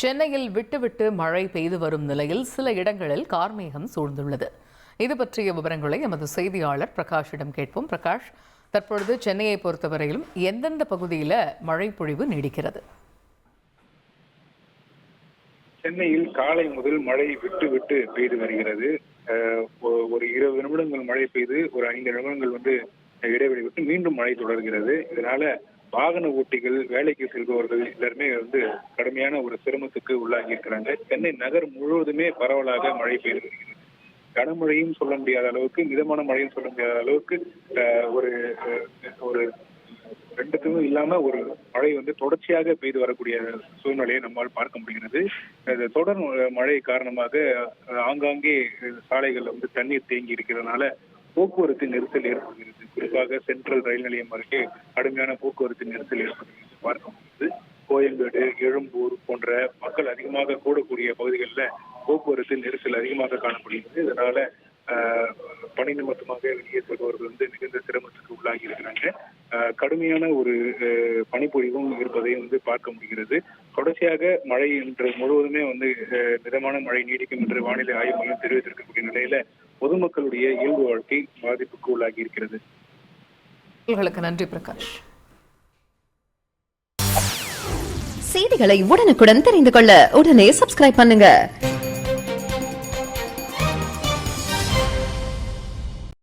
சென்னையில் விட்டுவிட்டு மழை பெய்து வரும் நிலையில் சில இடங்களில் கார்மேகம் சூழ்ந்துள்ளது. இது பற்றிய விவரங்களை எமது செய்தியாளர் பிரகாஷிடம் கேட்போம். பிரகாஷ் தற்பொழுது சென்னையை பொறுத்தவரையிலும் எந்தெந்த பகுதியில் மழை பொழிவு நீடிக்கிறது? சென்னையில் காலை முதல் மழை விட்டு விட்டு பெய்து வருகிறது. ஒரு இருபது நிமிடங்கள் மழை பெய்து ஒரு ஐந்து நிமிடங்கள் வந்து இடைவெளி விட்டு மீண்டும் மழை தொடர்கிறது. இதனால வாகன ஓட்டிகள் வேலைக்கு செல்பவர்கள் எல்லாருமே வந்து கடுமையான ஒரு சிரமத்துக்கு உள்ளாகி இருக்கிறாங்க. சென்னை நகர் முழுவதுமே பரவலாக மழை பெய்து வருகிறது. கனமழையும் சொல்ல முடியாத அளவுக்கு மிதமான மழையும் சொல்ல முடியாத அளவுக்கு ஒரு ஒரு ரெண்டுத்துக்கும் இல்லாம ஒரு மழை வந்து தொடர்ச்சியாக பெய்து வரக்கூடிய சூழ்நிலையை நம்மால் பார்க்க முடிகிறது. தொடர் மழை காரணமாக ஆங்காங்கே சாலைகள்ல வந்து தண்ணீர் தேங்கி இருக்கிறதுனால போக்குவரத்து நெரிசல் ஏற்படுகிறது. குறிப்பாக சென்ட்ரல் ரயில் நிலையம் அருகே கடுமையான போக்குவரத்து நெரிசல் ஏற்படுகிறது பார்க்கும்போது கோயம்பேடு எழும்பூர் போன்ற மக்கள் அதிகமாக கூடக்கூடிய பகுதிகளில் போக்குவரத்து நெரிசல் அதிகமாக காணப்படுகிறது. இதனால பணி நிமித்தமாக வெளியே செல்பவர்கள் வந்து மிகுந்த சிரமத்துக்கு உள்ளாகி இருக்கிறாங்க. ஆஹ், கடுமையான ஒரு பனிப்பொழிவும் இருப்பதை வந்து பார்க்க முடிகிறது. தொடர்ச்சியாக மழை இன்று முழுவதுமே வந்து மிதமான மழை நீடிக்கும் என்று வானிலை ஆய்வு மையம் தெரிவித்திருக்கக்கூடிய நிலையில பொதுமக்களுடைய இயல்பு வாழ்க்கை பாதிப்புக்கு உள்ளாகி இருக்கிறது. தகவல்களுக்கு நன்றி பிரகாஷ். செய்திகளை உடனுக்குடன் தெரிந்து கொள்ள உடனே சப்ஸ்கிரைப் பண்ணுங்க.